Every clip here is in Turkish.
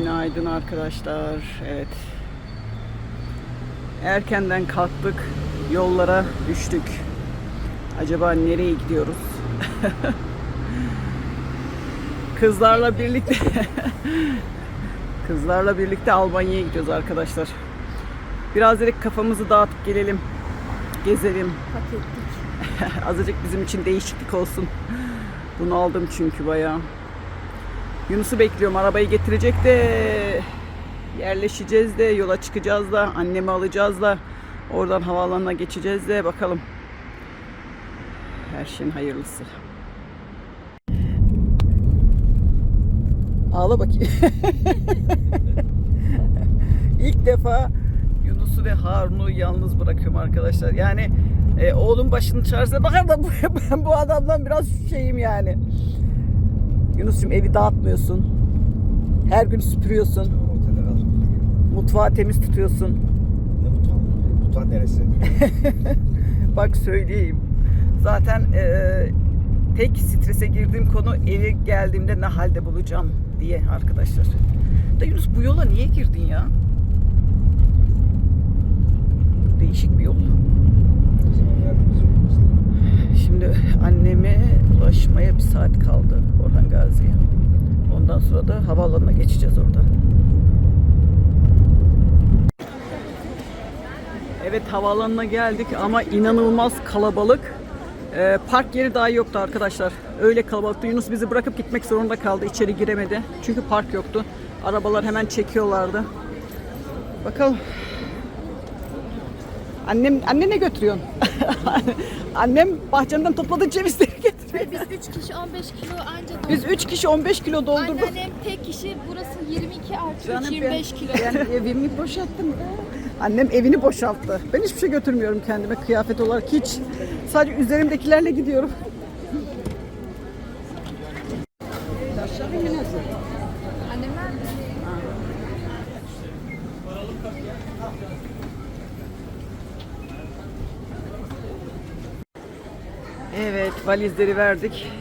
Günaydın arkadaşlar. Evet. Erkenden kalktık. Yollara düştük. Acaba nereye gidiyoruz? Kızlarla birlikte Kızlarla birlikte Almanya'ya gidiyoruz arkadaşlar. Biraz dedik kafamızı dağıtıp gelelim. Gezelim. Hak ettik. Azıcık bizim için değişiklik olsun. Bunu aldım çünkü bayağı. Yunus'u bekliyorum. Arabayı getirecek de yerleşeceğiz de yola çıkacağız da annemi alacağız da oradan havaalanına geçeceğiz de bakalım. Her şeyin hayırlısı. Ağla bakayım. İlk defa Yunus'u ve Harun'u yalnız bırakıyorum arkadaşlar. Yani e, oğlum başını çaresine bakar da bu- ben bu adamdan biraz şeyim yani. Yunus'cum evi dağıtmıyorsun. Her gün süpürüyorsun. Mutfağı temiz tutuyorsun. Ne mutfağı? Mutfağı neresi? Bak söyleyeyim. Zaten e, tek strese girdiğim konu eve geldiğimde ne halde bulacağım diye arkadaşlar. Da Yunus bu yola niye girdin ya? Değişik bir yol. Zaman yardımcı olmasın. Şimdi anneme ulaşmaya bir saat kaldı Orhan Gazi'ye. Ondan sonra da havaalanına geçeceğiz orada. Evet havaalanına geldik ama inanılmaz kalabalık. Ee, park yeri daha yoktu arkadaşlar. Öyle kalabalıktı. Yunus bizi bırakıp gitmek zorunda kaldı. İçeri giremedi. Çünkü park yoktu. Arabalar hemen çekiyorlardı. Bakalım. Annem anne ne götürüyorsun? Annem bahçemden topladığı cevizleri getiriyor. Biz 3 kişi 15 kilo anca doldurduk. Biz 3 kişi 15 kilo doldurduk. Anneannem tek kişi burası 22 artı Canım 3 25 kilo. Ben evimi boşalttım. Annem evini boşalttı. Ben hiçbir şey götürmüyorum kendime kıyafet olarak hiç. Sadece üzerimdekilerle gidiyorum. Annemler Evet valizleri verdik.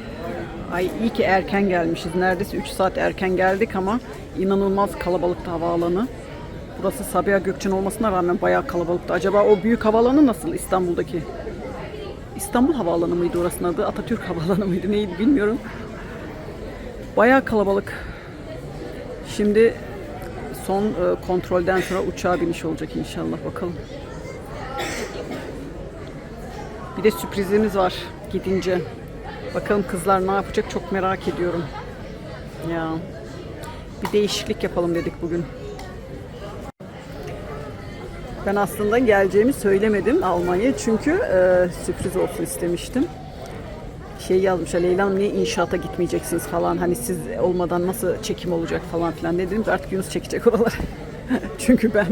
Ay iyi ki erken gelmişiz. Neredeyse 3 saat erken geldik ama inanılmaz kalabalıktı havaalanı. Burası Sabiha Gökçen olmasına rağmen bayağı kalabalıktı. Acaba o büyük havaalanı nasıl İstanbul'daki? İstanbul Havaalanı mıydı orasının adı? Atatürk Havaalanı mıydı neydi bilmiyorum. Bayağı kalabalık. Şimdi son e, kontrolden sonra uçağa biniş olacak inşallah bakalım. Bir de sürprizimiz var gidince. Bakalım kızlar ne yapacak çok merak ediyorum. Ya bir değişiklik yapalım dedik bugün. Ben aslında geleceğimi söylemedim Almanya'ya çünkü e, sürpriz olsun istemiştim. Şey yazmışlar Leyla Hanım niye inşaata gitmeyeceksiniz falan hani siz olmadan nasıl çekim olacak falan filan Ne dedim artık Yunus çekecek oraları. çünkü ben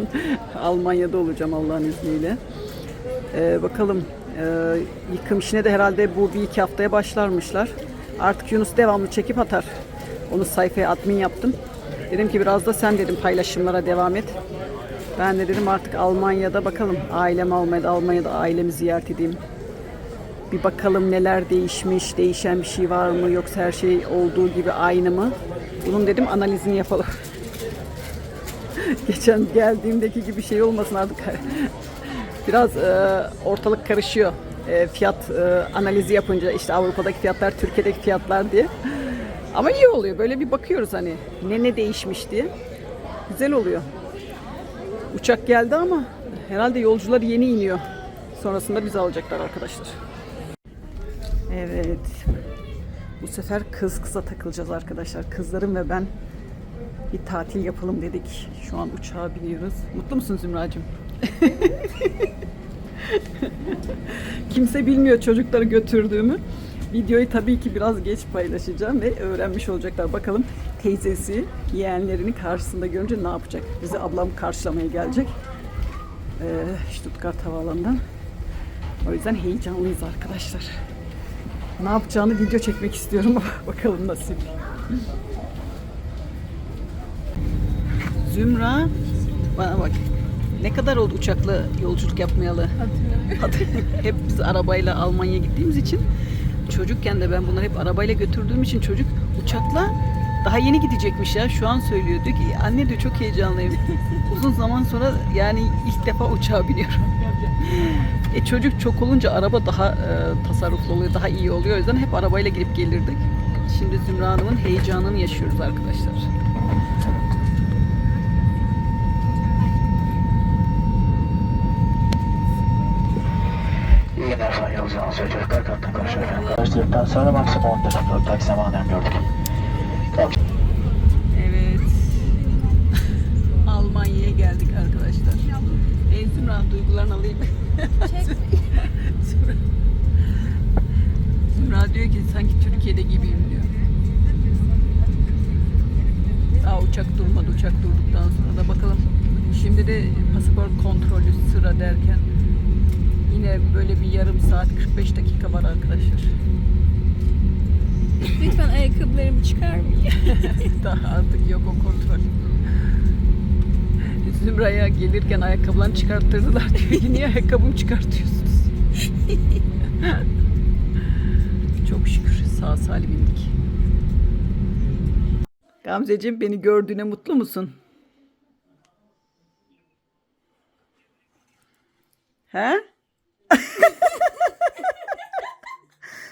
Almanya'da olacağım Allah'ın izniyle. Ee, bakalım ee, yıkım işine de herhalde bu bir iki haftaya başlarmışlar. Artık Yunus devamlı çekip atar. Onu sayfaya admin yaptım. Dedim ki biraz da sen dedim paylaşımlara devam et. Ben de dedim artık Almanya'da bakalım ailem Almanya'da, Almanya'da ailemi ziyaret edeyim. Bir bakalım neler değişmiş, değişen bir şey var mı yoksa her şey olduğu gibi aynı mı? Bunun dedim analizini yapalım. Geçen geldiğimdeki gibi şey olmasın artık. Biraz e, ortalık karışıyor. E, fiyat e, analizi yapınca işte Avrupa'daki fiyatlar, Türkiye'deki fiyatlar diye. Ama iyi oluyor. Böyle bir bakıyoruz hani ne ne değişmiş diye. Güzel oluyor. Uçak geldi ama herhalde yolcular yeni iniyor. Sonrasında bizi alacaklar arkadaşlar. Evet. Bu sefer kız kıza takılacağız arkadaşlar. Kızlarım ve ben bir tatil yapalım dedik. Şu an uçağa biniyoruz. Mutlu musun Zümracığım? Kimse bilmiyor çocukları götürdüğümü. Videoyu tabii ki biraz geç paylaşacağım ve öğrenmiş olacaklar. Bakalım teyzesi yeğenlerini karşısında görünce ne yapacak? Bizi ablam karşılamaya gelecek. Ee, Stuttgart Havaalanı'ndan. O yüzden heyecanlıyız arkadaşlar. Ne yapacağını video çekmek istiyorum. Bakalım nasip. Zümra bana bak. Ne kadar oldu uçakla yolculuk yapmayalı? Hep biz arabayla Almanya'ya gittiğimiz için çocukken de ben bunları hep arabayla götürdüğüm için çocuk uçakla Daha yeni gidecekmiş ya. Şu an söylüyor. Diyor ki anne diyor çok heyecanlıyım. Uzun zaman sonra yani ilk defa uçağa biniyorum. e çocuk çok olunca araba daha e, tasarruflu oluyor, daha iyi oluyor. O yüzden hep arabayla gidip gelirdik. Şimdi Zümra Hanım'ın heyecanını yaşıyoruz arkadaşlar. Yansı ve Çocuklar Karşı efendim. Karıştırdıktan sonra maksimum 10 dakika taksi zamanlarını gördük. Evet. Almanya'ya geldik arkadaşlar. En Zümra duygularını alayım. Zümra. Zümra diyor ki sanki Türkiye'de gibiyim diyor. Daha uçak durmadı. Uçak durduktan sonra da bakalım. Şimdi de pasaport kontrolü sıra derken yine böyle bir yarım saat 45 dakika var arkadaşlar. Lütfen ayakkabılarımı çıkarmayın. Daha artık yok o kontrol. Zümra'ya gelirken ayakkabılarını çıkarttırdılar diyor. Niye ayakkabımı çıkartıyorsunuz? Çok şükür sağ salim indik. Gamzeciğim beni gördüğüne mutlu musun? He?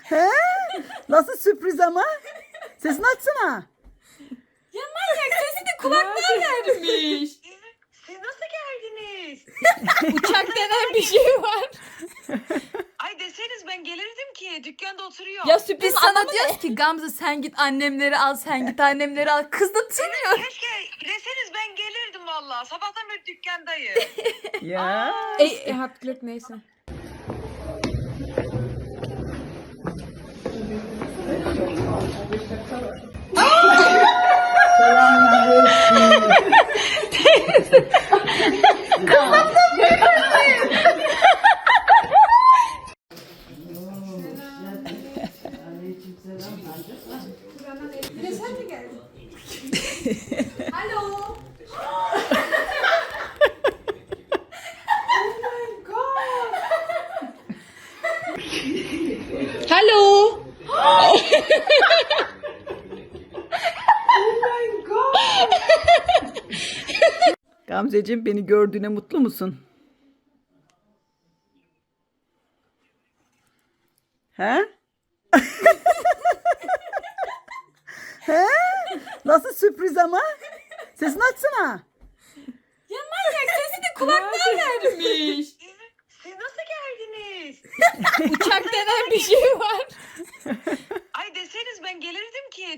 He? Nasıl sürpriz ama? Sesini açsana. Sesi de kulaklığa vermiş. Siz nasıl geldiniz? Uçak denen bir şey var. Ay deseniz ben gelirdim ki dükkanda oturuyor. Ya sürpriz Biz sana anlamı diyoruz ki Gamze sen git annemleri al, sen git annemleri al. Kız da tınıyor. Keşke deseniz ben gelirdim valla. Sabahtan beri dükkandayım. Ya. E, haklılık neyse. Gamzeciğim beni gördüğüne mutlu musun? He? Nasıl sürpriz ama? Sesini açsana. Sesi de kulaklığa vermiş. Siz nasıl geldiniz? Uçak denen bir şey var. Ay deseniz ben gelirdim ki